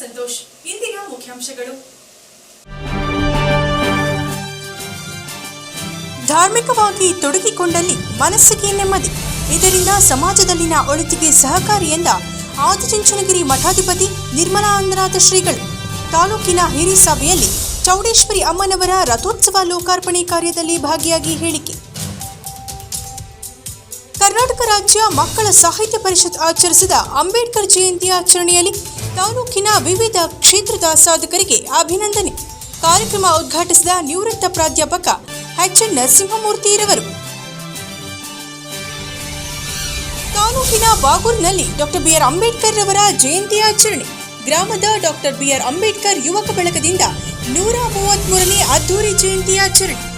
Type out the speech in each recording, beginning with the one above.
ಸಂತೋಷ್. ಇಂದಿನ ಮುಖ್ಯಾಂಶಗಳು. ಧಾರ್ಮಿಕವಾಗಿ ತೊಡಗಿಕೊಂಡಲ್ಲಿ ಮನಸ್ಸಿಗೆ ನೆಮ್ಮದಿ. ಇದರಿಂದ ಸಮಾಜದಲ್ಲಿನ ಒಳಿತಿಗೆ ಸಹಕಾರಿ ಎಂದ ಆದಿಚುಂಚನಗಿರಿ ಮಠಾಧಿಪತಿ ನಿರ್ಮಲಾನಂದನಾಥ ಶ್ರೀಗಳು. ತಾಲೂಕಿನ ಹಿರಿ ಸಭೆಯಲ್ಲಿ ಚೌಡೇಶ್ವರಿ ಅಮ್ಮನವರ ರಥೋತ್ಸವ ಲೋಕಾರ್ಪಣೆ ಕಾರ್ಯದಲ್ಲಿ ಭಾಗಿಯಾಗಿ ಹೇಳಿಕೆ. ಕರ್ನಾಟಕ ರಾಜ್ಯ ಮಕ್ಕಳ ಸಾಹಿತ್ಯ ಪರಿಷತ್ ಆಚರಿಸಿದ ಅಂಬೇಡ್ಕರ್ ಜಯಂತಿ ಆಚರಣೆಯಲ್ಲಿ ತಾಲೂಕಿನ ವಿವಿಧ ಕ್ಷೇತ್ರದ ಸಾಧಕರಿಗೆ ಅಭಿನಂದನೆ. ಕಾರ್ಯಕ್ರಮ ಉದ್ಘಾಟಿಸಿದ ನಿವೃತ್ತ ಪ್ರಾಧ್ಯಾಪಕ ಎಚ್ ಎನ್ ನರಸಿಂಹಮೂರ್ತಿರವರು ತಾಲೂಕಿನ ಬಾಗೂರಿನಲ್ಲಿ ಡಾಕ್ಟರ್ ಬಿಆರ್ ಅಂಬೇಡ್ಕರ್ ರವರ ಜಯಂತಿ ಆಚರಣೆ. ಗ್ರಾಮದ ಡಾಕ್ಟರ್ ಬಿಆರ್ ಅಂಬೇಡ್ಕರ್ ಯುವಕ ಬಳಗದಿಂದ ನೂರ ಮೂವತ್ಮೂರನೇ ಅದ್ದೂರಿ ಜಯಂತಿ ಆಚರಣೆ.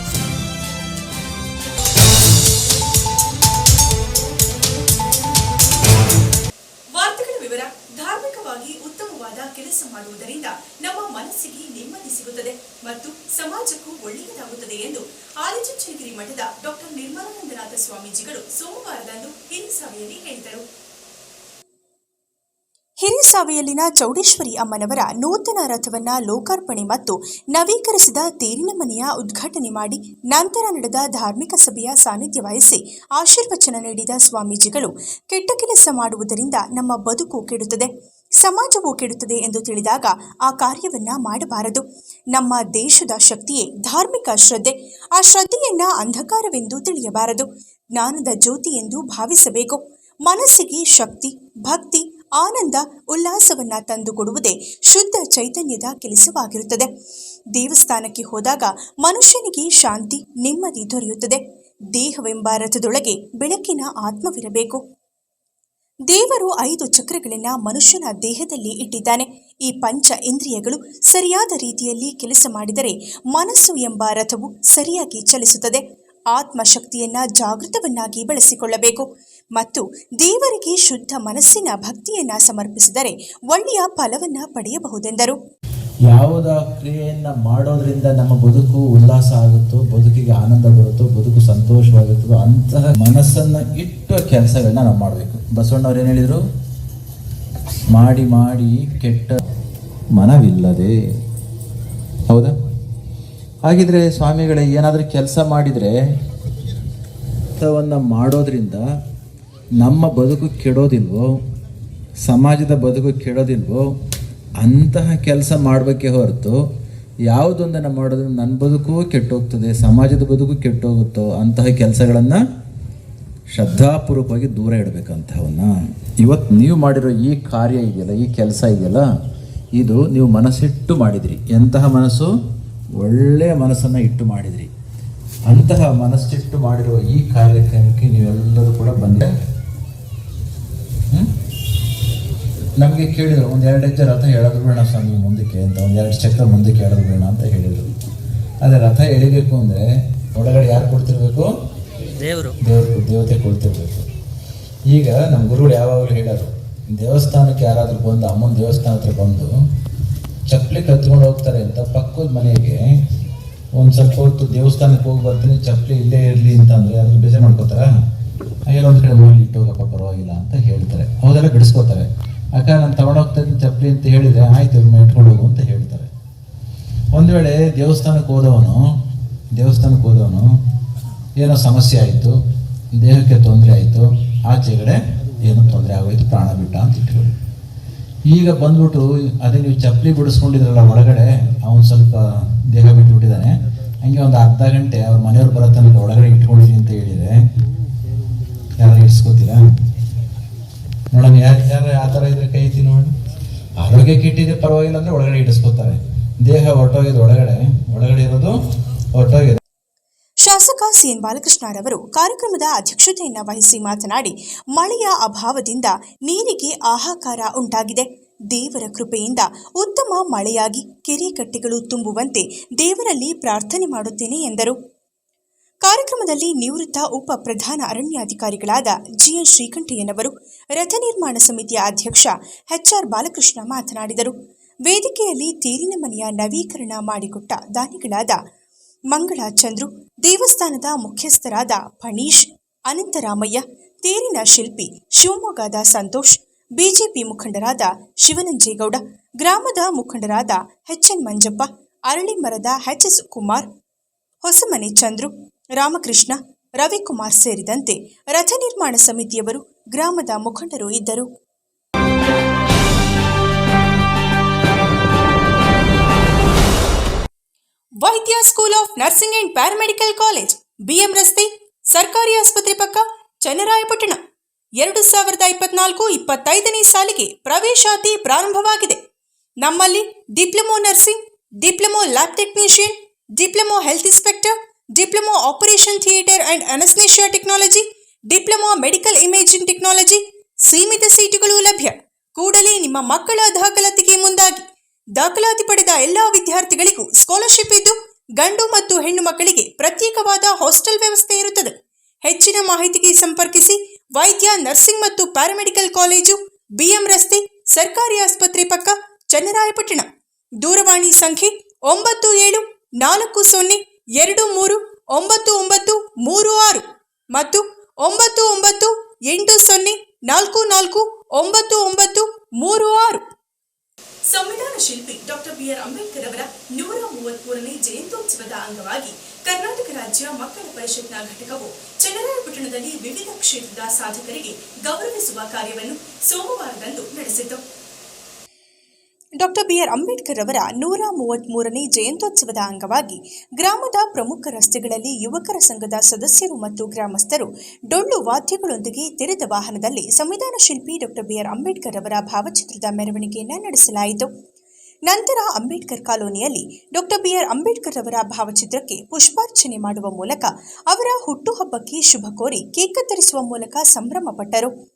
ಮಾಡುವುದರಿಂದ ನಮ್ಮ ಮನಸ್ಸಿಗೆ ನೆಮ್ಮದಿ ಸಿಗುತ್ತದೆ ಮತ್ತು ಸಮಾಜಕ್ಕೂ ಒಳ್ಳೆಯದಾಗುತ್ತದೆ ಎಂದು ಆದಿಚುಂಚನಗಿರಿ ಮಠದ ಡಾಕ್ಟರ್ ನಿರ್ಮಲಾನಂದನಾಥ ಸ್ವಾಮೀಜಿಗಳು ಸೋಮವಾರದಂದು ಹಿರಿಸಭೆಯಲ್ಲಿ ಹೇಳಿದರು. ಹಿರಿಸಾವೆಯಲ್ಲಿನ ಚೌಡೇಶ್ವರಿ ಅಮ್ಮನವರ ನೂತನ ರಥವನ್ನ ಲೋಕಾರ್ಪಣೆ ಮತ್ತು ನವೀಕರಿಸಿದ ತೇರಿನ ಮನೆಯ ಉದ್ಘಾಟನೆ ಮಾಡಿ ನಂತರ ನಡೆದ ಧಾರ್ಮಿಕ ಸಭೆಯ ಸಾನ್ನಿಧ್ಯ ವಹಿಸಿ ಆಶೀರ್ವಚನ ನೀಡಿದ ಸ್ವಾಮೀಜಿಗಳು ಕೆಟ್ಟ ಕೆಲಸ ಮಾಡುವುದರಿಂದ ನಮ್ಮ ಬದುಕು ಕೆಡುತ್ತದೆ. ಸಮಾಜವು ಕೆಡುತ್ತದೆ ಎಂದು ತಿಳಿದಾಗ ಆ ಕಾರ್ಯವನ್ನ ಮಾಡಬಾರದು. ನಮ್ಮ ದೇಶದ ಶಕ್ತಿಯೇ ಧಾರ್ಮಿಕ ಶ್ರದ್ಧೆ. ಆ ಶ್ರದ್ಧೆಯನ್ನ ಅಂಧಕಾರವೆಂದು ತಿಳಿಯಬಾರದು. ಜ್ಞಾನದ ಜ್ಯೋತಿ ಎಂದು ಭಾವಿಸಬೇಕು. ಮನಸ್ಸಿಗೆ ಶಕ್ತಿ, ಭಕ್ತಿ, ಆನಂದ, ಉಲ್ಲಾಸವನ್ನ ತಂದುಕೊಡುವುದೇ ಶುದ್ಧ ಚೈತನ್ಯದ ಕೆಲಸವಾಗಿರುತ್ತದೆ. ದೇವಸ್ಥಾನಕ್ಕೆ ಹೋದಾಗ ಮನುಷ್ಯನಿಗೆ ಶಾಂತಿ, ನೆಮ್ಮದಿ ದೊರೆಯುತ್ತದೆ. ದೇಹವೆಂಬ ರಥದೊಳಗೆ ಬೆಳಕಿನ ಆತ್ಮವಿರಬೇಕು. ದೇವರು ಐದು ಚಕ್ರಗಳನ್ನ ಮನುಷ್ಯನ ದೇಹದಲ್ಲಿ ಇಟ್ಟಿದ್ದಾನೆ. ಈ ಪಂಚ ಇಂದ್ರಿಯಗಳು ಸರಿಯಾದ ರೀತಿಯಲ್ಲಿ ಕೆಲಸ ಮಾಡಿದರೆ ಮನಸ್ಸು ಎಂಬ ರಥವು ಸರಿಯಾಗಿ ಚಲಿಸುತ್ತದೆ. ಆತ್ಮಶಕ್ತಿಯನ್ನ ಜಾಗೃತವನ್ನಾಗಿ ಬಳಸಿಕೊಳ್ಳಬೇಕು. ಮತ್ತು ದೇವರಿಗೆ ಶುದ್ಧ ಮನಸ್ಸಿನ ಭಕ್ತಿಯನ್ನ ಸಮರ್ಪಿಸಿದರೆ ಒಳ್ಳೆಯ ಫಲವನ್ನ ಪಡೆಯಬಹುದೆಂದರು. ಯಾವುದ ಕ್ರಿಯೆಯನ್ನು ಮಾಡೋದ್ರಿಂದ ನಮ್ಮ ಬದುಕು ಉಲ್ಲಾಸ ಆಗುತ್ತೋ, ಬದುಕಿಗೆ ಆನಂದ ಬರುತ್ತೋ, ಬದುಕು ಸಂತೋಷವಾಗುತ್ತೋ ಅಂತಹ ಮನಸ್ಸನ್ನ ಇಟ್ಟು ಕೆಲಸಗಳನ್ನ ನಾವು ಮಾಡಬೇಕು. ಬಸವಣ್ಣವ್ರು ಏನು ಹೇಳಿದರು? ಮಾಡಿ ಮಾಡಿ ಕೆಟ್ಟ ಮನವಿಲ್ಲದೆ. ಹೌದಾ? ಹಾಗಿದ್ರೆ ಸ್ವಾಮಿಗಳೇ, ಏನಾದರೂ ಕೆಲಸ ಮಾಡಿದರೆ ಕೆಲಸವನ್ನು ಮಾಡೋದ್ರಿಂದ ನಮ್ಮ ಬದುಕು ಕೆಡೋದಿಲ್ವೋ, ಸಮಾಜದ ಬದುಕು ಕೆಡೋದಿಲ್ವೋ ಅಂತಹ ಕೆಲಸ ಮಾಡಬೇಕೇ ಹೊರತು ಯಾವುದೊಂದನ್ನು ಮಾಡೋದ್ರೆ ನನ್ನ ಬದುಕು ಕೆಟ್ಟೋಗ್ತದೆ, ಸಮಾಜದ ಬದುಕು ಕೆಟ್ಟೋಗುತ್ತೋ ಅಂತಹ ಕೆಲಸಗಳನ್ನು ಶ್ರದ್ಧಾಪೂರ್ವಕವಾಗಿ ದೂರ ಇಡಬೇಕಂತವನ್ನ ಇವತ್ತು ನೀವು ಮಾಡಿರೋ ಈ ಕಾರ್ಯ ಇದೆಯಲ್ಲ, ಈ ಕೆಲಸ ಇದೆಯಲ್ಲ, ಇದು ನೀವು ಮನಸ್ಸಿಟ್ಟು ಮಾಡಿದಿರಿ. ಎಂತಹ ಮನಸ್ಸು? ಒಳ್ಳೆಯ ಮನಸ್ಸನ್ನು ಇಟ್ಟು ಮಾಡಿದಿರಿ. ಅಂತಹ ಮನಸ್ಸಿಟ್ಟು ಮಾಡಿರೋ ಈ ಕಾರ್ಯಕ್ರಮಕ್ಕೆ ನೀವೆಲ್ಲರೂ ಕೂಡ ಬಂದೆ ನಮಗೆ ಕೇಳಿದರು ಒಂದು ಎರಡು ಹೆಜ್ಜೆ ರಥ ಎಳೆದು ಬೇಡ ಸ್ವಾಮಿ ಮುಂದಕ್ಕೆ ಅಂತ ಒಂದು ಎರಡು ಚಕ್ರ ಮುಂದಕ್ಕೆ ಹೇಳೋದು ಬೇಡ ಅಂತ ಹೇಳಿದರು. ಅದೇ ರಥ ಎಳಿಬೇಕು ಅಂದರೆ ಒಳಗಡೆ ಯಾರು ಕೊಡ್ತಿರ್ಬೇಕು? ದೇವರು. ದೇವರು ದೇವತೆ ಕೊಡ್ತಿರ್ಬೇಕು. ಈಗ ನಮ್ಮ ಗುರುಗಳು ಯಾವಾಗಲೂ ಹೇಳೋರು ದೇವಸ್ಥಾನಕ್ಕೆ ಯಾರಾದರೂ ಬಂದು ಅಮ್ಮನ ದೇವಸ್ಥಾನ ಹತ್ರ ಬಂದು ಚಪ್ಪಲಿ ಕತ್ಕೊಂಡು ಹೋಗ್ತಾರೆ ಅಂತ ಪಕ್ಕದ ಮನೆಗೆ ಒಂದು ಸ್ವಲ್ಪ ಹೊತ್ತು ದೇವಸ್ಥಾನಕ್ಕೆ ಹೋಗಿ ಬರ್ತೀನಿ ಚಪ್ಪಲಿ ಇಲ್ಲೇ ಇರಲಿ ಅಂತ ಅಂದರೆ ಯಾರು ಬೇಜಾರು ಮಾಡ್ಕೋತಾರ? ಏನೋ ಒಂದು ಕಡೆ ಹೋಗಿ ಇಟ್ಟೋಗಪ್ಪ ಪರವಾಗಿಲ್ಲ ಅಂತ ಹೇಳ್ತಾರೆ. ಹೌದೆಲ್ಲ ಬಿಡಿಸ್ಕೋತಾರೆ. ಅಕ್ಕ ನಾನು ತಗೊಂಡೋಗ್ತೇನೆ ಚಪ್ಪಲಿ ಅಂತ ಹೇಳಿದ್ರೆ ಆಯ್ತು ಇವ್ರನ್ನ ಇಟ್ಕೊಂಡು ಹೋಗು ಅಂತ ಹೇಳ್ತಾರೆ. ಒಂದು ವೇಳೆ ದೇವಸ್ಥಾನಕ್ಕೆ ಹೋದವನು ದೇವಸ್ಥಾನಕ್ಕೆ ಹೋದವನು, ಏನೋ ಸಮಸ್ಯೆ ಆಯಿತು, ದೇಹಕ್ಕೆ ತೊಂದರೆ ಆಯಿತು, ಆಚೆಗಡೆ ಏನೋ ತೊಂದರೆ ಆಗೋಯ್ತು, ಪ್ರಾಣ ಬಿಟ್ಟ ಅಂತ ಇಟ್ಕೊಳ್ಳಿ. ಈಗ ಬಂದ್ಬಿಟ್ಟು ಅದೇ ನೀವು ಚಪ್ಪಲಿ ಬಿಡಿಸ್ಕೊಂಡಿದ್ರಲ್ಲ ಒಳಗಡೆ, ಅವನು ಸ್ವಲ್ಪ ದೇಹ ಬಿಟ್ಟುಬಿಟ್ಟಿದ್ದಾನೆ ಹಂಗೆ ಒಂದು ಅರ್ಧ ಗಂಟೆ ಅವ್ರ ಮನೆಯವ್ರು ಬರೋ ತನಕ ಒಳಗಡೆ ಇಟ್ಕೊಂಡಿದ್ದೀನಿ ಅಂತ ಹೇಳಿದರೆ ಯಾರು ಇಡ್ಸ್ಕೋತೀರಾ ನೋಡೋಣ ಯಾರು ಯಾರು ಆ ಥರ ಇದ್ರೆ ಕೈ ತಿ ನೋಡಿ. ಆರೋಗ್ಯ ಕೆಟ್ಟಿದೆ ಪರವಾಗಿಲ್ಲ ಅಂದ್ರೆ ಒಳಗಡೆ ಇಡಿಸ್ಕೋತಾರೆ ದೇಹ ಹೊರಟೋಗಿದೆ ಒಳಗಡೆ. ಒಳಗಡೆ ಇರೋದು ಹೊರಟೋಗಿದೆ. ಶಾಸಕ ಸಿಎನ್ ಬಾಲಕೃಷ್ಣರವರು ಕಾರ್ಯಕ್ರಮದ ಅಧ್ಯಕ್ಷತೆಯನ್ನು ವಹಿಸಿ ಮಾತನಾಡಿ, ಮಳೆಯ ಅಭಾವದಿಂದ ನೀರಿಗೆ ಆಹಾಕಾರ ಉಂಟಾಗಿದೆ. ದೇವರ ಕೃಪೆಯಿಂದ ಉತ್ತಮ ಮಳೆಯಾಗಿ ಕೆರೆ ಕಟ್ಟೆಗಳು ತುಂಬುವಂತೆ ದೇವರಲ್ಲಿ ಪ್ರಾರ್ಥನೆ ಮಾಡುತ್ತೇನೆ ಎಂದರು. ಕಾರ್ಯಕ್ರಮದಲ್ಲಿ ನಿವೃತ್ತ ಉಪ ಪ್ರಧಾನ ಅರಣ್ಯಾಧಿಕಾರಿಗಳಾದ ಜಿಎನ್ ಶ್ರೀಕಂಠಯ್ಯನವರು, ರಥ ನಿರ್ಮಾಣ ಸಮಿತಿಯ ಅಧ್ಯಕ್ಷ ಎಚ್ಆರ್ ಬಾಲಕೃಷ್ಣ ಮಾತನಾಡಿದರು. ವೇದಿಕೆಯಲ್ಲಿ ತೇರಿನ ಮನೆಯ ನವೀಕರಣ ಮಾಡಿಕೊಟ್ಟ ದಾನಿಗಳಾದ ಮಂಗಳ ಚಂದ್ರು, ದೇವಸ್ಥಾನದ ಮುಖ್ಯಸ್ಥರಾದ ಫಣೀಶ್, ಅನಂತರಾಮಯ್ಯ, ತೇರಿನ ಶಿಲ್ಪಿ ಶಿವಮೊಗ್ಗದ ಸಂತೋಷ್, ಬಿಜೆಪಿ ಮುಖಂಡರಾದ ಶಿವನಂಜೇಗೌಡ, ಗ್ರಾಮದ ಮುಖಂಡರಾದ ಎಚ್ಎನ್ ಮಂಜಪ್ಪ, ಅರಳಿಮರದ ಎಚ್ಎಸ್ ಕುಮಾರ್, ಹೊಸಮನೆ ಚಂದ್ರು ರಾಮಕೃಷ್ಣ, ರವಿಕುಮಾರ್ ಸೇರಿದಂತೆ ರಥ ನಿರ್ಮಾಣ ಸಮಿತಿಯವರು ಗ್ರಾಮದ ಮುಖಂಡರು ಇದ್ದರು. Vaidya school of nursing and paramedical college, BM ರಸ್ತೆ, ಸರ್ಕಾರಿ ಆಸ್ಪತ್ರೆ ಪಕ್ಕ ಚನ್ನರಾಯಪಟ್ಟಣ. ಎರಡು ಸಾವಿರದ ಇಪ್ಪತ್ನಾಲ್ಕು ಇಪ್ಪತ್ತೈದನೇ ಸಾಲಿಗೆ ಪ್ರವೇಶಾತಿ ಪ್ರಾರಂಭವಾಗಿದೆ. ನಮ್ಮಲ್ಲಿ diploma nursing, diploma lab technician, diploma health inspector diploma operation theatre and anaesthesia technology, diploma medical imaging technology ಸೀಮಿತ ಸೀಟುಗಳು ಲಭ್ಯ. ಕೂಡಲೇ ನಿಮ್ಮ ಮಕ್ಕಳ ದಾಖಲಾತಿಗೆ ಮುಂದಾಗಿ. ದಾಖಲಾತಿ ಪಡೆದ ಎಲ್ಲ ವಿದ್ಯಾರ್ಥಿಗಳಿಗೂ ಸ್ಕಾಲರ್ಶಿಪ್ ಇದ್ದು, ಗಂಡು ಮತ್ತು ಹೆಣ್ಣು ಮಕ್ಕಳಿಗೆ ಪ್ರತ್ಯೇಕವಾದ ಹಾಸ್ಟೆಲ್ ವ್ಯವಸ್ಥೆ ಇರುತ್ತದೆ. ಹೆಚ್ಚಿನ ಮಾಹಿತಿಗೆ ಸಂಪರ್ಕಿಸಿ ವೈದ್ಯ, ನರ್ಸಿಂಗ್ ಮತ್ತು ಪ್ಯಾರಾಮೆಡಿಕಲ್ ಕಾಲೇಜು, ಬಿಎಂ ರಸ್ತೆ, ಸರ್ಕಾರಿ ಆಸ್ಪತ್ರೆ ಪಕ್ಕ, ಚನ್ನರಾಯಪಟ್ಟಣ. ದೂರವಾಣಿ ಸಂಖ್ಯೆ ಒಂಬತ್ತು ಏಳು ನಾಲ್ಕು ಸೊನ್ನೆ ಎರಡು ಮೂರು ಒಂಬತ್ತು ಒಂಬತ್ತು ಮೂರು ಆರು ಮತ್ತು ಒಂಬತ್ತು ಒಂಬತ್ತು ಎಂಟು ಸೊನ್ನೆ ನಾಲ್ಕು ನಾಲ್ಕು ಒಂಬತ್ತು ಒಂಬತ್ತು ಮೂರು ಆರು. ಸಂವಿಧಾನ ಶಿಲ್ಪಿ ಡಾಕ್ಟರ್ ಬಿಆರ್ ಅಂಬೇಡ್ಕರ್ ಅವರ ನೂರ ಮೂವತ್ಮೂರನೇ ಜಯಂತ್ಯೋತ್ಸವದ ಅಂಗವಾಗಿ ಕರ್ನಾಟಕ ರಾಜ್ಯ ಮಕ್ಕಳ ಪರಿಷತ್ನ ಘಟಕವು ಚನ್ನರಾಯಪಟ್ಟಣದಲ್ಲಿ ವಿವಿಧ ಕ್ಷೇತ್ರದ ಸಾಧಕರಿಗೆ ಗೌರವಿಸುವ ಕಾರ್ಯವನ್ನು ಸೋಮವಾರದಂದು ನಡೆಸಿತು. ಡಾಕ್ಟರ್ ಬಿಆರ್ ಅಂಬೇಡ್ಕರ್ ಅವರ ನೂರ ಮೂವತ್ಮೂರನೇ ಜಯಂತ್ಯೋತ್ಸವದ ಅಂಗವಾಗಿ ಗ್ರಾಮದ ಪ್ರಮುಖ ರಸ್ತೆಗಳಲ್ಲಿ ಯುವಕರ ಸಂಘದ ಸದಸ್ಯರು ಮತ್ತು ಗ್ರಾಮಸ್ಥರು ಡೊಳ್ಳು ವಾದ್ಯಗಳೊಂದಿಗೆ ತೆರೆದ ವಾಹನದಲ್ಲಿ ಸಂವಿಧಾನ ಶಿಲ್ಪಿ ಡಾಕ್ಟರ್ ಬಿಆರ್ ಅಂಬೇಡ್ಕರ್ ಅವರ ಭಾವಚಿತ್ರದ ಮೆರವಣಿಗೆಯನ್ನು ನಡೆಸಲಾಯಿತು. ನಂತರ ಅಂಬೇಡ್ಕರ್ ಕಾಲೋನಿಯಲ್ಲಿ ಡಾಕ್ಟರ್ ಬಿಆರ್ ಅಂಬೇಡ್ಕರ್ ಅವರ ಭಾವಚಿತ್ರಕ್ಕೆ ಪುಷ್ಪಾರ್ಚನೆ ಮಾಡುವ ಮೂಲಕ ಅವರ ಹುಟ್ಟುಹಬ್ಬಕ್ಕೆ ಶುಭ ಕೋರಿ ಕೇಕ್ ಕತ್ತರಿಸುವ ಮೂಲಕ ಸಂಭ್ರಮಪಟ್ಟರು.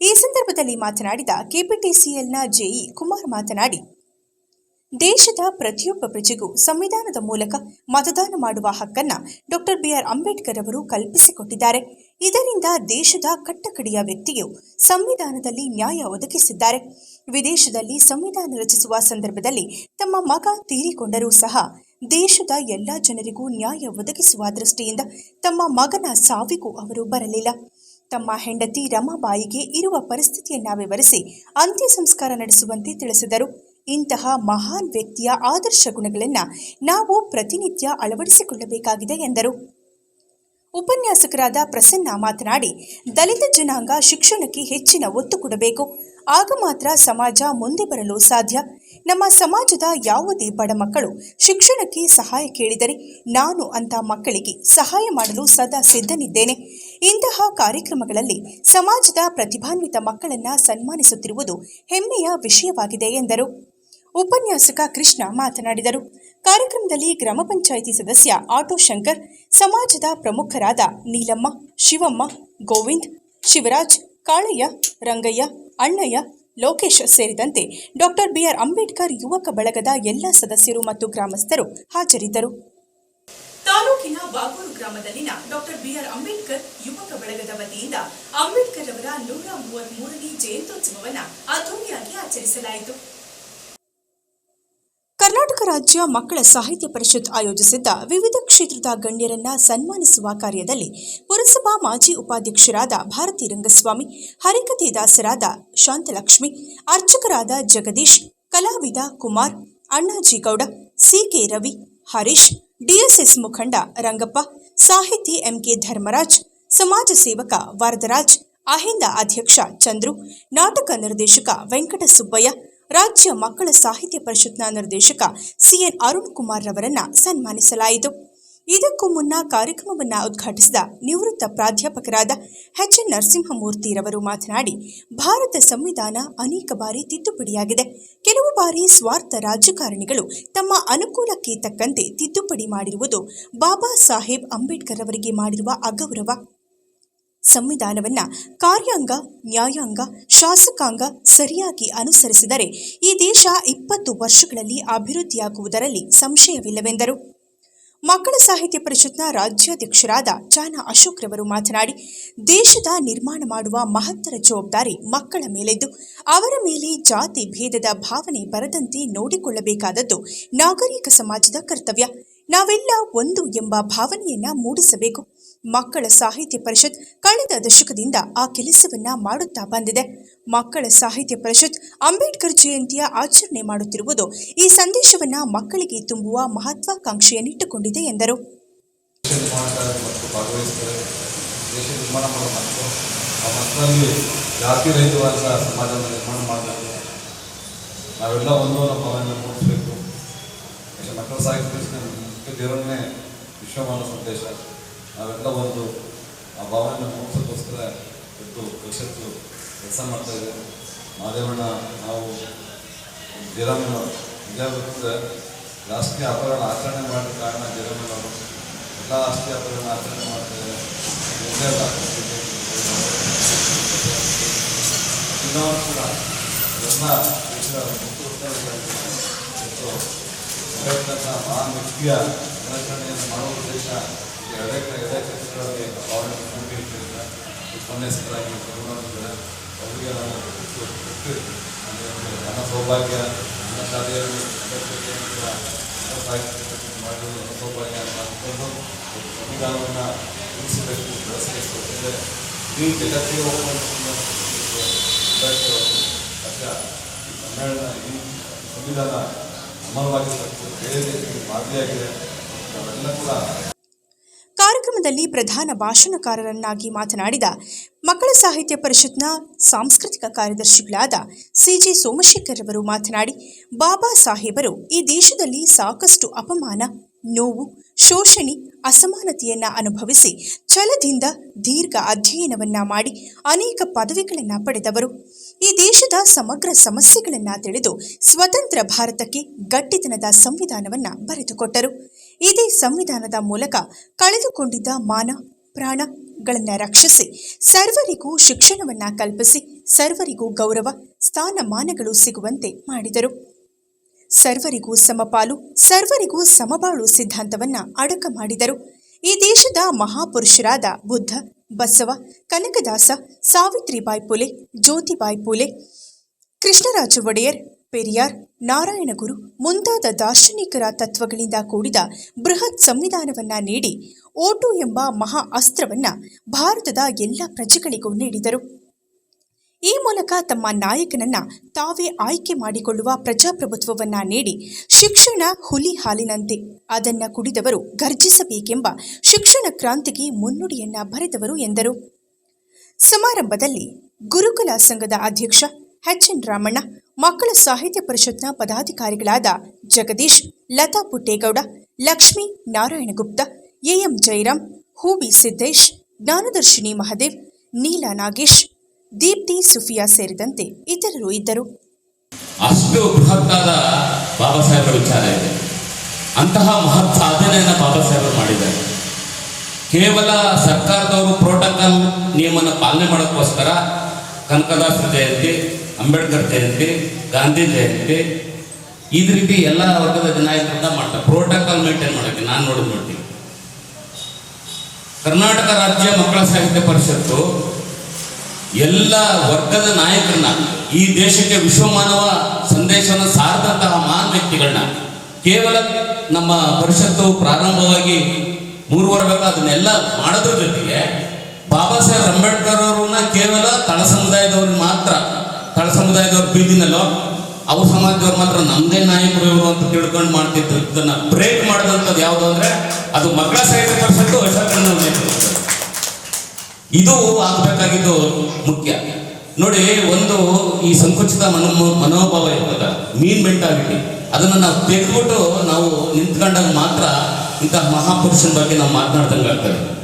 ಈ ಸಂದರ್ಭದಲ್ಲಿ ಮಾತನಾಡಿದ ಕೆಪಿಟಿಸಿಎಲ್ನ ಜೆಇ ಕುಮಾರ್ ಮಾತನಾಡಿ, ದೇಶದ ಪ್ರತಿಯೊಬ್ಬ ಪ್ರಜೆಗೂ ಸಂವಿಧಾನದ ಮೂಲಕ ಮತದಾನ ಮಾಡುವ ಹಕ್ಕನ್ನ ಡಾಕ್ಟರ್ ಬಿಆರ್ ಅಂಬೇಡ್ಕರ್ ಅವರು ಕಲ್ಪಿಸಿಕೊಟ್ಟಿದ್ದಾರೆ. ಇದರಿಂದ ದೇಶದ ಕಟ್ಟಕಡೆಯ ವ್ಯಕ್ತಿಯು ಸಂವಿಧಾನದಲ್ಲಿ ನ್ಯಾಯ ಒದಗಿಸಿದ್ದಾರೆ. ವಿದೇಶದಲ್ಲಿ ಸಂವಿಧಾನ ರಚಿಸುವ ಸಂದರ್ಭದಲ್ಲಿ ತಮ್ಮ ಮಗ ತೀರಿಕೊಂಡರೂ ಸಹ ದೇಶದ ಎಲ್ಲ ಜನರಿಗೂ ನ್ಯಾಯ ಒದಗಿಸುವ ದೃಷ್ಟಿಯಿಂದ ತಮ್ಮ ಮಗನ ಸಾವಿಗೂ ಅವರು ಬರಲಿಲ್ಲ. ತಮ್ಮ ಹೆಂಡತಿ ರಮಾಬಾಯಿಗೆ ಇರುವ ಪರಿಸ್ಥಿತಿಯನ್ನ ವಿವರಿಸಿ ಅಂತ್ಯ ಸಂಸ್ಕಾರ ನಡೆಸುವಂತೆ ತಿಳಿಸಿದರು. ಇಂತಹ ಮಹಾನ್ ವ್ಯಕ್ತಿಯ ಆದರ್ಶ ಗುಣಗಳನ್ನು ನಾವು ಪ್ರತಿನಿತ್ಯ ಅಳವಡಿಸಿಕೊಳ್ಳಬೇಕಾಗಿದೆ ಎಂದರು. ಉಪನ್ಯಾಸಕರಾದ ಪ್ರಸನ್ನ ಮಾತನಾಡಿ, ದಲಿತ ಜನಾಂಗ ಶಿಕ್ಷಣಕ್ಕೆ ಹೆಚ್ಚಿನ ಒತ್ತು ಕೊಡಬೇಕು. ಆಗ ಮಾತ್ರ ಸಮಾಜ ಮುಂದೆ ಬರಲು ಸಾಧ್ಯ. ನಮ್ಮ ಸಮಾಜದ ಯಾವುದೇ ಬಡ ಮಕ್ಕಳು ಶಿಕ್ಷಣಕ್ಕೆ ಸಹಾಯ ಕೇಳಿದರೆ ನಾನು ಅಂತ ಮಕ್ಕಳಿಗೆ ಸಹಾಯ ಮಾಡಲು ಸದಾ ಸಿದ್ಧನಿದ್ದೇನೆ. ಇಂತಹ ಕಾರ್ಯಕ್ರಮಗಳಲ್ಲಿ ಸಮಾಜದ ಪ್ರತಿಭಾನ್ವಿತ ಮಕ್ಕಳನ್ನ ಸನ್ಮಾನಿಸುತ್ತಿರುವುದು ಹೆಮ್ಮೆಯ ವಿಷಯವಾಗಿದೆ ಎಂದರು. ಉಪನ್ಯಾಸಕ ಕೃಷ್ಣ ಮಾತನಾಡಿದರು. ಕಾರ್ಯಕ್ರಮದಲ್ಲಿ ಗ್ರಾಮ ಪಂಚಾಯಿತಿ ಸದಸ್ಯ ಆಟೋ ಶಂಕರ್, ಸಮಾಜದ ಪ್ರಮುಖರಾದ ನೀಲಮ್ಮ, ಶಿವಮ್ಮ, ಗೋವಿಂದ್, ಶಿವರಾಜ್, ಕಾಳಯ್ಯ, ರಂಗಯ್ಯ, ಅಣ್ಣಯ್ಯ ಲೋಕೇಶ್ ಸೇರಿದಂತೆ ಡಾಕ್ಟರ್ ಬಿಆರ್ ಅಂಬೇಡ್ಕರ್ ಯುವಕ ಬಳಗದ ಎಲ್ಲ ಸದಸ್ಯರು ಮತ್ತು ಗ್ರಾಮಸ್ಥರು ಹಾಜರಿದ್ದರು. ತಾಲೂಕಿನ ಬಾಗೂರು ಗ್ರಾಮದಲ್ಲಿನ ಡಾಕ್ಟರ್ ಬಿಆರ್ ಅಂಬೇಡ್ಕರ್ ಯುವಕ ಬಳಗದ ವತಿಯಿಂದ ಅಂಬೇಡ್ಕರ್ ಅವರ ನೂರ ಮೂವತ್ಮೂರನೇ ಜಯಂತ್ಯೋತ್ಸವವನ್ನು ಅದ್ದೂರಿಯಾಗಿ ಆಚರಿಸಲಾಯಿತು. ರಾಜ್ಯ ಮಕ್ಕಳ ಸಾಹಿತ್ಯ ಪರಿಷತ್ ಆಯೋಜಿಸಿದ್ದ ವಿವಿಧ ಕ್ಷೇತ್ರದ ಗಣ್ಯರನ್ನ ಸನ್ಮಾನಿಸುವ ಕಾರ್ಯದಲ್ಲಿ ಪುರಸಭಾ ಮಾಜಿ ಉಪಾಧ್ಯಕ್ಷರಾದ ಭಾರತಿ ರಂಗಸ್ವಾಮಿ ಹರಿಕಥೆ ದಾಸರಾದ ಶಾಂತಲಕ್ಷ್ಮಿ, ಅರ್ಚಕರಾದ ಜಗದೀಶ್, ಕಲಾವಿದ ಕುಮಾರ್ ಅಣ್ಣಾಜಿಗೌಡ ಸಿಕೆ ರವಿ, ಹರೀಶ್, ಡಿಎಸ್ಎಸ್ ಮುಖಂಡ ರಂಗಪ್ಪ, ಸಾಹಿತಿ ಎಂಕೆ ಧರ್ಮರಾಜ್, ಸಮಾಜ ಸೇವಕ ವರದರಾಜ್, ಅಹಿಂದ ಅಧ್ಯಕ್ಷ ಚಂದ್ರು, ನಾಟಕ ನಿರ್ದೇಶಕ ವೆಂಕಟ ಸುಬ್ಬಯ್ಯ ರಾಜ್ಯ ಮಕ್ಕಳ ಸಾಹಿತ್ಯ ಪರಿಷತ್ನ ನಿರ್ದೇಶಕ ಸಿಎನ್ ಅರುಣ್ ಕುಮಾರ್ ರವರನ್ನ ಸನ್ಮಾನಿಸಲಾಯಿತು. ಇದಕ್ಕೂ ಮುನ್ನ ಕಾರ್ಯಕ್ರಮವನ್ನ ಉದ್ಘಾಟಿಸಿದ ನಿವೃತ್ತ ಪ್ರಾಧ್ಯಾಪಕರಾದ ಎಚ್ ಎನ್ ನರಸಿಂಹಮೂರ್ತಿರವರು ಮಾತನಾಡಿ, ಭಾರತ ಸಂವಿಧಾನ ಅನೇಕ ಬಾರಿ ತಿದ್ದುಪಡಿಯಾಗಿದೆ. ಕೆಲವು ಬಾರಿ ಸ್ವಾರ್ಥ ರಾಜಕಾರಣಿಗಳು ತಮ್ಮ ಅನುಕೂಲಕ್ಕೆ ತಕ್ಕಂತೆ ತಿದ್ದುಪಡಿ ಮಾಡಿರುವುದು ಬಾಬಾ ಸಾಹೇಬ್ ಅಂಬೇಡ್ಕರ್ ಅವರಿಗೆ ಮಾಡಿರುವ ಅಗೌರವ. ಸಂವಿಧಾನವನ್ನ ಕಾರ್ಯಾಂಗ, ನ್ಯಾಯಾಂಗ, ಶಾಸಕಾಂಗ ಸರಿಯಾಗಿ ಅನುಸರಿಸಿದರೆ ಈ ದೇಶ ಇಪ್ಪತ್ತು ವರ್ಷಗಳಲ್ಲಿ ಅಭಿವೃದ್ಧಿಯಾಗುವುದರಲ್ಲಿ ಸಂಶಯವಿಲ್ಲವೆಂದರು. ಮಕ್ಕಳ ಸಾಹಿತ್ಯ ಪರಿಷತ್ನ ರಾಜ್ಯಾಧ್ಯಕ್ಷರಾದ ಚಾನ ಅಶೋಕ್ ರವರು ಮಾತನಾಡಿ, ದೇಶದ ನಿರ್ಮಾಣ ಮಾಡುವ ಮಹತ್ತರ ಜವಾಬ್ದಾರಿ ಮಕ್ಕಳ ಮೇಲಿದ್ದು, ಅವರ ಮೇಲೆ ಜಾತಿ ಭೇದದ ಭಾವನೆ ಬರದಂತೆ ನೋಡಿಕೊಳ್ಳಬೇಕಾದದ್ದು ನಾಗರಿಕ ಸಮಾಜದ ಕರ್ತವ್ಯ. ನಾವೆಲ್ಲ ಒಂದು ಎಂಬ ಭಾವನೆಯನ್ನ ಮೂಡಿಸಬೇಕು. ಮಕ್ಕಳ ಸಾಹಿತ್ಯ ಪರಿಷತ್ ಕಳೆದ ದಶಕದಿಂದ ಆ ಕೆಲಸವನ್ನ ಮಾಡುತ್ತಾ ಬಂದಿದೆ ಮಕ್ಕಳ ಸಾಹಿತ್ಯ ಪರಿಷತ್ ಅಂಬೇಡ್ಕರ್ ಜಯಂತಿಯ ಆಚರಣೆ ಮಾಡುತ್ತಿರುವುದು ಈ ಸಂದೇಶವನ್ನ ಮಕ್ಕಳಿಗೆ ತುಂಬುವ ಮಹತ್ವಾಕಾಂಕ್ಷೆಯನ್ನಿಟ್ಟುಕೊಂಡಿದೆ ಎಂದರು ಸಂದೇಶ ನಾವೆಲ್ಲ ಒಂದು, ಆ ಭಾವನೆ ಮೂಡಿಸೋಕ್ಕೋಸ್ಕರ ಇವತ್ತು ಪಕ್ಷತ್ತು ಕೆಲಸ ಮಾಡ್ತಾ ಇದೆ ಮಾದೇವಣ್ಣ, ನಾವು ಜಯರಾಮಣ್ಣ ವಿದ್ಯಾರ್ಥಿ ರಾಷ್ಟ್ರೀಯ ಅಪರಾಧ ಆಚರಣೆ ಮಾಡಿದ ಕಾರಣ ಜಯರಾಮಣ್ಣವರು ಎಲ್ಲ ರಾಷ್ಟ್ರೀಯ ಅಪರಾಧ ಆಚರಣೆ ಮಾಡ್ತಾರೆ. ಅಂಬೇಡ್ಕರ್ನ ಮಹಾನ್ ವ್ಯಕ್ತಿಯ ದಿನಾಚರಣೆಯನ್ನು ಮಾಡುವ ಉದ್ದೇಶ ಎಡೆ ಎಡೆ ಕ್ಷೇತ್ರಗಳಲ್ಲಿ ಭಾವನೆ ತುಂಬಿಟ್ಟಿದ್ದಾರೆ ಉಪನ್ಯಾಸಕರಾಗಿ ಕರುಣಾಗಿದ್ದಾರೆ ಅವರಿಗೆ ನನ್ನ ಸೌಭಾಗ್ಯ ನನ್ನ ಶಾಲೆಯಲ್ಲಿ ಮಾಡೋದು ಸೌಭಾಗ್ಯ ಅಂತ ಸಂವಿಧಾನವನ್ನು ಉಳಿಸಬೇಕು ಬೆಳೆಸಬೇಕು ಅಂದರೆ ಇಡೀ ಜಗತ್ತಿಗೆ ಹೋಗುವಂಥ ಅವರು ಸತ್ಯ ಈ ಸಂವಿಧಾನ ಅಮರವಾಗಿರಬೇಕು ಬೇರೆ ಮಾದರಿಯಾಗಿದೆ ನಾವೆಲ್ಲ ಕೂಡ ಕಾರ್ಯಕ್ರಮದಲ್ಲಿ ಪ್ರಧಾನ ಭಾಷಣಕಾರರನ್ನಾಗಿ ಮಾತನಾಡಿದ ಮಕ್ಕಳ ಸಾಹಿತ್ಯ ಪರಿಷತ್ನ ಸಾಂಸ್ಕೃತಿಕ ಕಾರ್ಯದರ್ಶಿಗಳಾದ ಸಿಜಿ ಸೋಮಶೇಖರ್ ಅವರು ಮಾತನಾಡಿ, ಬಾಬಾ ಸಾಹೇಬರು ಈ ದೇಶದಲ್ಲಿ ಸಾಕಷ್ಟು ಅಪಮಾನ, ನೋವು, ಶೋಷಣೆ, ಅಸಮಾನತೆಯನ್ನ ಅನುಭವಿಸಿ ಛಲದಿಂದ ದೀರ್ಘ ಅಧ್ಯಯನವನ್ನ ಮಾಡಿ ಅನೇಕ ಪದವಿಗಳನ್ನ ಪಡೆದವರು. ಈ ದೇಶದ ಸಮಗ್ರ ಸಮಸ್ಯೆಗಳನ್ನ ತಿಳಿದು ಸ್ವತಂತ್ರ ಭಾರತಕ್ಕೆ ಗಟ್ಟಿತನದ ಸಂವಿಧಾನವನ್ನ ಬರೆದುಕೊಟ್ಟರು. ಇದೇ ಸಂವಿಧಾನದ ಮೂಲಕ ಕಳೆದುಕೊಂಡಿದ್ದ ಮಾನ ಪ್ರಾಣಗಳನ್ನು ರಕ್ಷಿಸಿ, ಸರ್ವರಿಗೂ ಶಿಕ್ಷಣವನ್ನ ಕಲ್ಪಿಸಿ, ಸರ್ವರಿಗೂ ಗೌರವ, ಸ್ಥಾನಮಾನಗಳು ಸಿಗುವಂತೆ ಮಾಡಿದರು. ಸರ್ವರಿಗೂ ಸಮಪಾಲು, ಸರ್ವರಿಗೂ ಸಮಬಾಳು ಸಿದ್ಧಾಂತವನ್ನ ಅಡಕ ಮಾಡಿದರು. ಈ ದೇಶದ ಮಹಾಪುರುಷರಾದ ಬುದ್ಧ, ಬಸವ, ಕನಕದಾಸ, ಸಾವಿತ್ರಿಬಾಯಿ ಪುಲೆ, ಜ್ಯೋತಿಬಾಯಿ ಪುಲೆ, ಕೃಷ್ಣರಾಜ ಒಡೆಯರ್ ಪೆರಿಯಾರ್ ನಾರಾಯಣಗುರು ಮುಂತಾದ ದಾರ್ಶನಿಕರ ತತ್ವಗಳಿಂದ ಕೂಡಿದ ಬೃಹತ್ ಸಂವಿಧಾನವನ್ನ ನೀಡಿ ಓಟು ಎಂಬ ಮಹಾ ಅಸ್ತ್ರವನ್ನ ಭಾರತದ ಎಲ್ಲ ಪ್ರಜೆಗಳಿಗೂ ನೀಡಿದರು. ಈ ಮೂಲಕ ತಮ್ಮ ನಾಯಕನನ್ನ ತಾವೇ ಆಯ್ಕೆ ಮಾಡಿಕೊಳ್ಳುವ ಪ್ರಜಾಪ್ರಭುತ್ವವನ್ನ ನೀಡಿ ಶಿಕ್ಷಣ ಹುಲಿ ಹಾಲಿನಂತೆ ಅದನ್ನ ಕುಡಿದವರು ಗರ್ಜಿಸಬೇಕೆಂಬ ಶಿಕ್ಷಣ ಕ್ರಾಂತಿಗೆ ಮುನ್ನುಡಿಯನ್ನ ಬರೆದವರು ಎಂದರು. ಸಮಾರಂಭದಲ್ಲಿ ಗುರುಕುಲ ಸಂಘದ ಅಧ್ಯಕ್ಷ ಎಚ್ ಎನ್ ರಾಮಣ್ಣ, ಮಕ್ಕಳ ಸಾಹಿತ್ಯ ಪರಿಷತ್ನ ಪದಾಧಿಕಾರಿಗಳಾದ ಜಗದೀಶ್, ಲತಾ ಪುಟ್ಟೇಗೌಡ, ಲಕ್ಷ್ಮೀ ನಾರಾಯಣಗುಪ್ತ ಎಎಂ ಜೈರಾಮ್ ಹೂವಿ ಸಿದ್ದೇಶ್, ಜ್ಞಾನದರ್ಶಿನಿ ಮಹದೇವ್, ನೀಲಾ ನಾಗೇಶ್, ದೀಪ್ತಿ ಸುಫಿಯಾ ಸೇರಿದಂತೆ ಇತರರು ಇದ್ದರು. ಅಷ್ಟು ಬೃಹತ್ತಾದ ಬಾಬಾ ಸಾಹೇಬರ ವಿಚಾರ ಇದೆ. ಅಂತಹ ಮಹತ್ ಸಾಧನೆಯನ್ನು ಬಾಬಾ ಸಾಹೇಬರು ಮಾಡಿದ್ದಾರೆ. ಕೇವಲ ಸರ್ಕಾರದವರು ಪ್ರೋಟೋಕಾಲ್ ನಿಯಮನ ಪಾಲನೆ ಮಾಡೋಕ್ಕೋಸ್ಕರ ಕನಕದಾಸ ಜಯಂತಿ ಅಂಬೇಡ್ಕರ್ ಜಯಂತಿ, ಗಾಂಧಿ ಜಯಂತಿ, ಈ ರೀತಿ ಎಲ್ಲ ವರ್ಗದ ನಾಯಕರಿಂದ ಮಾಡ್ತಾರೆ. ಪ್ರೋಟೋಕಾಲ್ ಮೇಂಟೈನ್ ಮಾಡೋಕ್ಕೆ ನಾನು ನೋಡಿದ್ ನೋಡ್ತೀನಿ. ಕರ್ನಾಟಕ ರಾಜ್ಯ ಮಕ್ಕಳ ಸಾಹಿತ್ಯ ಪರಿಷತ್ತು ಎಲ್ಲ ವರ್ಗದ ನಾಯಕರನ್ನ, ಈ ದೇಶಕ್ಕೆ ವಿಶ್ವಮಾನವ ಸಂದೇಶವನ್ನು ಸಾರದಂತಹ ಮಹಾನ್ ವ್ಯಕ್ತಿಗಳನ್ನ, ಕೇವಲ ನಮ್ಮ ಪರಿಷತ್ತು ಪ್ರಾರಂಭವಾಗಿ ಮೂರು ವರ್ಷ ಅದನ್ನೆಲ್ಲ ಮಾಡೋದ್ರ ಜೊತೆಗೆ, ಬಾಬಾ ಸಾಹೇಬ್ ಅಂಬೇಡ್ಕರ್ ಅವರನ್ನ ಕೇವಲ ತಳ ಸಮುದಾಯದವ್ರಿಗೆ ಮಾತ್ರ ತಳ ಸಮುದಾಯದವ್ರು ಬೀದಿನಲ್ಲೋ ಅವ್ರ ಸಮಾಜದವ್ರು ಮಾತ್ರ ನಮ್ದೇ ನಾಯಕರು ಇವರು ಅಂತ ತಿಳ್ಕೊಂಡು ಮಾಡ್ತಿದ್ರು. ಇದನ್ನ ಬ್ರೇಕ್ ಮಾಡಿದಂಥದ್ದು ಯಾವುದು ಅಂದ್ರೆ, ಅದು ಮಕ್ಕಳ ಸಾಹಿತ್ಯ ಪರಿಷತ್ತು ಇದು ಆಗ್ಬೇಕಾಗಿದ್ದು ಮುಖ್ಯ. ನೋಡಿ, ಒಂದು ಈ ಸಂಕುಚಿತ ಮನೋ ಮನೋಭಾವ ಇರ್ತದ ಮೀನ್ ಮೆಂಟಾಲಿಟಿ ಅದನ್ನ ನಾವು ತೆಗೆದ್ಬಿಟ್ಟು ನಾವು ನಿಂತ್ಕೊಂಡಾಗ ಮಾತ್ರ ಇಂತಹ ಮಹಾಪುರುಷನ ಬಗ್ಗೆ ನಾವು ಮಾತನಾಡ್ದಂಗೆ ಆಗ್ತದೆ.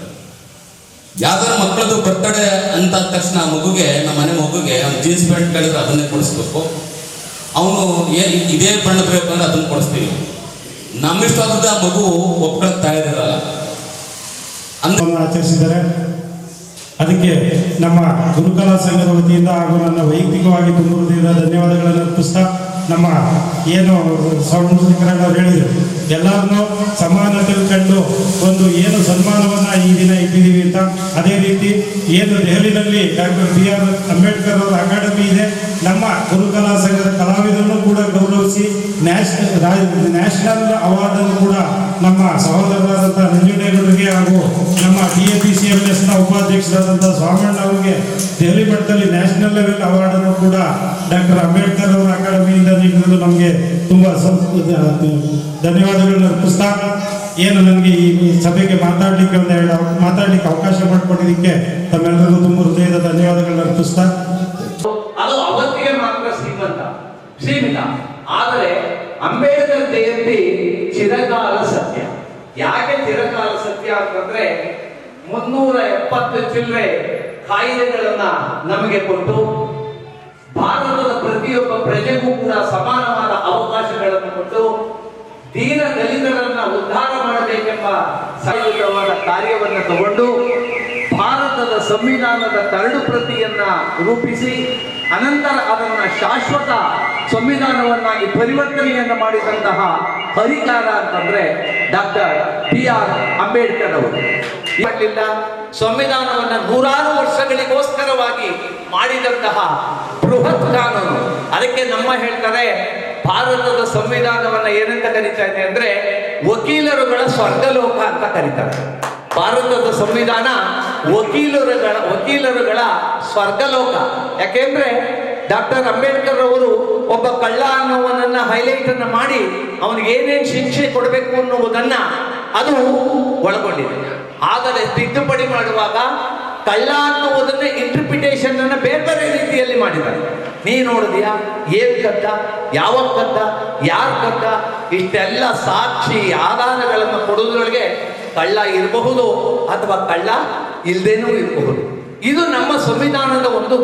ಯಾವ್ದಾರ ಮಕ್ಕಳದು ಬರ್ತಡೆ ಅಂತ ತಕ್ಷಣ ಮಗುಗೆ, ನಮ್ಮ ಮನೆ ಮಗುಗೆ ಅವ್ನು ಜೀನ್ಸ್ ಪ್ಯಾಂಟ್ ಕೇಳಿದ್ರೆ ಅದನ್ನೇ ಕೊಡಿಸ್ಬೇಕು. ಅವನು ಏನು ಇದೇ ಬಣ್ಣ ಬೇಕು ಅಂದ್ರೆ ಅದನ್ನ ಕೊಡಿಸ್ತೀವಿ. ನಮ್ಮ ಆ ಮಗು ಒಪ್ಕೊಳಕ್ ತಯಾರಿರಲ್ಲ ಆಚರಿಸಿದ್ದಾರೆ. ಅದಕ್ಕೆ ನಮ್ಮ ಗುರುಕಲಾ ಸಂಘದ ವತಿಯಿಂದ ಹಾಗೂ ನನ್ನ ವೈಯಕ್ತಿಕವಾಗಿ ತುಂಬ ಧನ್ಯವಾದಗಳನ್ನು ಅರ್ಪಿಸ್ತಾ ನಮ್ಮ ಏನು ಅವರು ಹೇಳಿದರು. ಎಲ್ಲರನ್ನೂ ಸಮಾನತೆ ಕಂಡು ಒಂದು ಏನು ಸನ್ಮಾನವನ್ನು ಈ ದಿನ ಇಟ್ಟಿದ್ದೀವಿ ಅಂತ ಅದೇ ರೀತಿ ಏನು ದೆಹಲಿನಲ್ಲಿ ಡಾಕ್ಟರ್ ಬಿ ಆರ್ ಅಂಬೇಡ್ಕರ್ ಅವರ ಅಕಾಡೆಮಿ ಇದೆ, ನಮ್ಮ ಗುರುಕಲಾ ಸಂಘದ ಕಲಾವಿದರನ್ನು ಕೂಡ ಗೌರವಿಸಿ ನ್ಯಾಷನಲ್ ನ್ಯಾಷನಲ್ ಅವಾರ್ಡನ್ನು ಕೂಡ ನಮ್ಮ ಸಹೋದರರಾದಂಥ ನಂಜುಂಡೇಗೌಡರಿಗೆ ಹಾಗೂ ನಮ್ಮ D A P C M ಎಸ್ನ ಉಪಾಧ್ಯಕ್ಷರಾದಂಥ ಸ್ವಾಮಣ್ಣ ಅವರಿಗೆ ದೆಹಲಿ ಮಟ್ಟದಲ್ಲಿ ನ್ಯಾಷನಲ್ ಲೆವೆಲ್ ಅವಾರ್ಡನ್ನು ಕೂಡ ಡಾಕ್ಟರ್ ಅಂಬೇಡ್ಕರ್ ಅವರ ಅಕಾಡೆಮಿಯಿಂದ ನೀಡಿರೋದು ನಮಗೆ ತುಂಬ ಧನ್ಯವಾದಗಳನ್ನು ಅರ್ಪಿಸ್ತಾ ಏನು ನನಗೆ ಈ ಸಭೆಗೆ ಮಾತಾಡಲಿಕ್ಕೆ ಒಂದು ಎರಡು ಮಾತಾಡಲಿಕ್ಕೆ ಅವಕಾಶ ಮಾಡಿಕೊಟ್ಟಿದ್ದಕ್ಕೆ ತಮ್ಮೆಲ್ಲರಿಗೂ ತುಂಬ ಹೃದಯದ ಧನ್ಯವಾದಗಳನ್ನು ಅರ್ಪಿಸ್ತಾ ಅದು ಅವತ್ತಿಗೆ ಮಾತ್ರ ಶ್ರೀಮಂತ ಸೀಮಿತ. ಆದರೆ ಅಂಬೇಡ್ಕರ್ ಜಯಂತಿ ಚಿರಕಾಲ ಸತ್ಯ. ಯಾಕೆ ಚಿರಕಾಲ ಸತ್ಯ ಅಂತಂದ್ರೆ ಮುನ್ನೂರ ಎಪ್ಪತ್ತು ಚಿಲ್ಲರೆ ಕಾಯಿಲೆಗಳನ್ನ ನಮಗೆ ಕೊಟ್ಟು ಭಾರತದ ಪ್ರತಿಯೊಬ್ಬ ಪ್ರಜೆಗೂ ಕೂಡ ಸಮಾನವಾದ ಅವಕಾಶಗಳನ್ನು ಕೊಟ್ಟು ಸಂಯುಕ್ತವಾದ ಕಾರ್ಯವನ್ನು ತಗೊಂಡು ಭಾರತದ ಸಂವಿಧಾನದ ಕರಡು ಪ್ರತಿಯನ್ನ ರೂಪಿಸಿ, ಅನಂತರ ಅದನ್ನ ಶಾಶ್ವತ ಸಂವಿಧಾನವನ್ನಾಗಿ ಪರಿವರ್ತನೆಯನ್ನು ಮಾಡಿದಂತಹ ಹರಿಕಾರ ಅಂತಂದ್ರೆ ಡಾಕ್ಟರ್ ಬಿ ಆರ್ ಅಂಬೇಡ್ಕರ್ ಅವರು. ಮಾಡಲಿಲ್ಲ ಸಂವಿಧಾನವನ್ನ ನೂರಾರು ವರ್ಷಗಳಿಗೋಸ್ಕರವಾಗಿ ಮಾಡಿದಂತಹ ಬೃಹತ್ ಕಾನೂನು. ಅದಕ್ಕೆ ನಮ್ಮ ಹೇಳ್ತಾರೆ, ಭಾರತದ ಸಂವಿಧಾನವನ್ನ ಏನಂತ ಕರೀತಾ ಇದೆ ಅಂದ್ರೆ ವಕೀಲರುಗಳ ಸ್ವರ್ಗಲೋಕ ಅಂತ ಕರೀತಾರೆ. ಭಾರತದ ಸಂವಿಧಾನ ವಕೀಲರುಗಳ ವಕೀಲರುಗಳ ಸ್ವರ್ಗಲೋಕ. ಯಾಕೆಂದ್ರೆ ಡಾಕ್ಟರ್ ಅಂಬೇಡ್ಕರ್ ಅವರು ಒಬ್ಬ ಕಳ್ಳ ಅನ್ನೋವನನ್ನ ಹೈಲೈಟ್ ಅನ್ನು ಮಾಡಿ ಅವನಿಗೆ ಏನೇನು ಶಿಕ್ಷೆ ಕೊಡಬೇಕು ಅನ್ನುವುದನ್ನ ಅದು ಒಳಗೊಂಡಿದೆ. ಆದರೆ ತಿದ್ದುಪಡಿ ಮಾಡುವಾಗ ಕಳ್ಳ ಅನ್ನುವುದನ್ನ ಇಂಟರ್ಪ್ರಿಟೇಷನ್ ಅನ್ನ ಬೇರೆ ಬೇರೆ ರೀತಿಯಲ್ಲಿ ಮಾಡಿದ್ದಾರೆ. ನೀ ನೋಡಿದ್ಯಾ? ಏನ್ ಕದ್ದ ಯಾವಾಗ ಕದ್ದ ಯಾರು ಕದ್ದ ಇಷ್ಟೆಲ್ಲ ಸಾಕ್ಷಿ ಆಧಾರಗಳನ್ನು ಕೊಡುವುದರೊಳಗೆ ಕಳ್ಳ ಇರಬಹುದು ಅಥವಾ ಕಳ್ಳ ಇಲ್ಲದೇನೂ ಇರಬಹುದು. ಇದು ನಮ್ಮ ಸಂವಿಧಾನದ ಒಂದು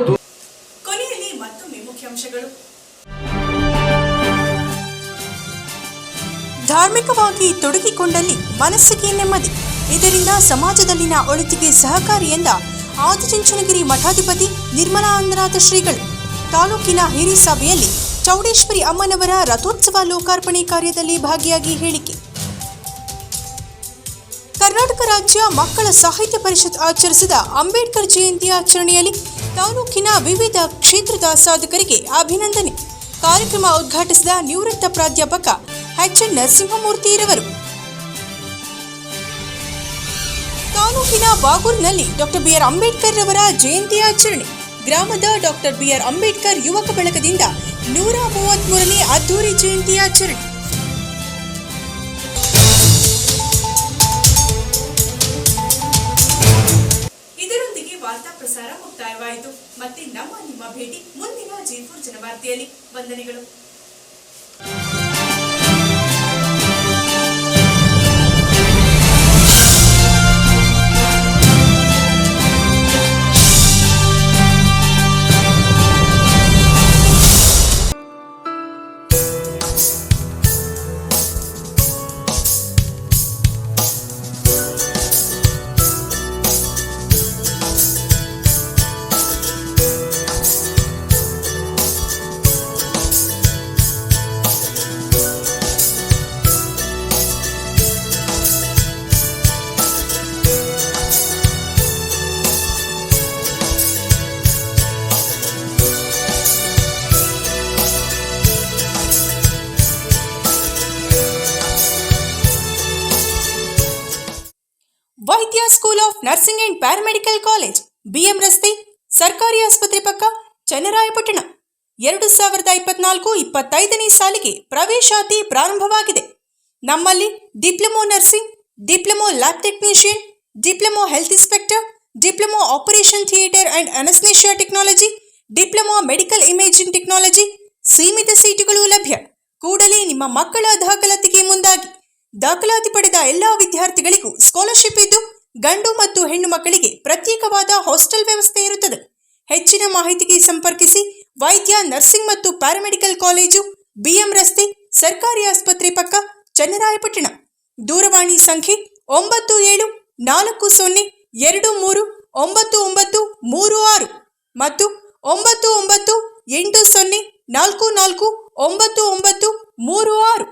ಕೊನೆಯಲ್ಲಿ ಮತ್ತೊಮ್ಮೆ ಮುಖ್ಯಾಂಶಗಳು. ಧಾರ್ಮಿಕವಾಗಿ ತೊಡಗಿಕೊಂಡಲ್ಲಿ ಮನಸ್ಸಿಗೆ ನೆಮ್ಮದಿ. ಇದರಿಂದ ಸಮಾಜದಲ್ಲಿನ ಒಳಿತಿಗೆ ಸಹಕಾರಿ ಎಂದ ಆದಿಚುಂಚನಗಿರಿ ಮಠಾಧಿಪತಿ ನಿರ್ಮಲಾನಂದನಾಥ ಶ್ರೀಗಳು. ತಾಲೂಕಿನ ಹಿರಿ ಸಭೆಯಲ್ಲಿ ಚೌಡೇಶ್ವರಿ ಅಮ್ಮನವರ ರಥೋತ್ಸವ ಲೋಕಾರ್ಪಣೆ ಕಾರ್ಯದಲ್ಲಿ ಭಾಗಿಯಾಗಿ ಹೇಳಿಕೆ. ಕರ್ನಾಟಕ ರಾಜ್ಯ ಮಕ್ಕಳ ಸಾಹಿತ್ಯ ಪರಿಷತ್ ಆಚರಿಸಿದ ಅಂಬೇಡ್ಕರ್ ಜಯಂತಿ ಆಚರಣೆಯಲ್ಲಿ ತಾಲೂಕಿನ ವಿವಿಧ ಕ್ಷೇತ್ರದ ಸಾಧಕರಿಗೆ ಅಭಿನಂದನೆ. ಕಾರ್ಯಕ್ರಮ ಉದ್ಘಾಟಿಸಿದ ನಿವೃತ್ತ ಪ್ರಾಧ್ಯಾಪಕ ಎಚ್ ಎನ್ ನರಸಿಂಹಮೂರ್ತಿರವರು ತಾಲೂಕಿನ ಬಾಗೂರಿನಲ್ಲಿ ಡಾಕ್ಟರ್ ಬಿಆರ್ ಅಂಬೇಡ್ಕರ್ ರವರ ಜಯಂತಿ ಆಚರಣೆ. ಗ್ರಾಮದ ಡಾಕ್ಟರ್ ಬಿಆರ್ ಅಂಬೇಡ್ಕರ್ ಯುವಕ ಬಳಗದಿಂದ ನೂರ ಮೂವತ್ಮೂರನೇ ಅದ್ದೂರಿ ಜಯಂತಿ ಆಚರಣೆ. ಇದರೊಂದಿಗೆ ವಾರ್ತಾ ಪ್ರಸಾರ ಮುಕ್ತಾಯವಾಯಿತು. ಮತ್ತೆ ನಮ್ಮ ನಿಮ್ಮ ಭೇಟಿ ಮುಂದಿನ ಜೈಪುರ್ ಜನವಾರ್ತೆಯಲ್ಲಿ. ವಂದನೆಗಳು. ಪ್ಯಾರಾಮೆಡಿಕಲ್ ಕಾಲೇಜ್, ಬಿಎಂ ರಸ್ತೆ, ಸರ್ಕಾರಿ ಆಸ್ಪತ್ರೆ ಪಕ್ಕ ಚನ್ನರಾಯಪಟ್ಟಣ. ಎರಡು ಸಾವಿರದ ಇಪ್ಪತ್ನಾಲ್ಕು ಇಪ್ಪತ್ತೈದನೇ ಸಾಲಿಗೆ ಪ್ರವೇಶಾತಿ ಪ್ರಾರಂಭವಾಗಿದೆ. ನಮ್ಮಲ್ಲಿ diploma nursing, diploma lab technician, diploma health inspector, diploma operation theatre and anaesthesia technology, diploma medical imaging technology ಸೀಮಿತ ಸೀಟುಗಳು ಲಭ್ಯ. ಕೂಡಲೇ ನಿಮ್ಮ ಮಕ್ಕಳ ದಾಖಲಾತಿಗೆ ಮುಂದಾಗಿ. ದಾಖಲಾತಿ ಪಡೆದ ಎಲ್ಲಾ ವಿದ್ಯಾರ್ಥಿಗಳಿಗೂ ಸ್ಕಾಲರ್ಶಿಪ್ ಇದ್ದು ಗಂಡು ಮತ್ತು ಹೆಣ್ಣು ಮಕ್ಕಳಿಗೆ ಪ್ರತ್ಯೇಕವಾದ ಹಾಸ್ಟೆಲ್ ವ್ಯವಸ್ಥೆ ಇರುತ್ತದೆ. ಹೆಚ್ಚಿನ ಮಾಹಿತಿಗೆ ಸಂಪರ್ಕಿಸಿ ವೈದ್ಯ, ನರ್ಸಿಂಗ್ ಮತ್ತು ಪ್ಯಾರಾಮೆಡಿಕಲ್ ಕಾಲೇಜು, ಬಿಎಂ ರಸ್ತೆ, ಸರ್ಕಾರಿ ಆಸ್ಪತ್ರೆ ಪಕ್ಕ ಚನ್ನರಾಯಪಟ್ಟಣ. ದೂರವಾಣಿ ಸಂಖ್ಯೆ ಒಂಬತ್ತು ಏಳು ನಾಲ್ಕು ಸೊನ್ನೆ ಎರಡು ಮೂರು ಒಂಬತ್ತು ಒಂಬತ್ತು ಮೂರು ಆರು ಮತ್ತು ಒಂಬತ್ತು ಒಂಬತ್ತು ಎಂಟು ಸೊನ್ನೆ ನಾಲ್ಕು ನಾಲ್ಕು ಒಂಬತ್ತು ಒಂಬತ್ತು ಮೂರು ಆರು.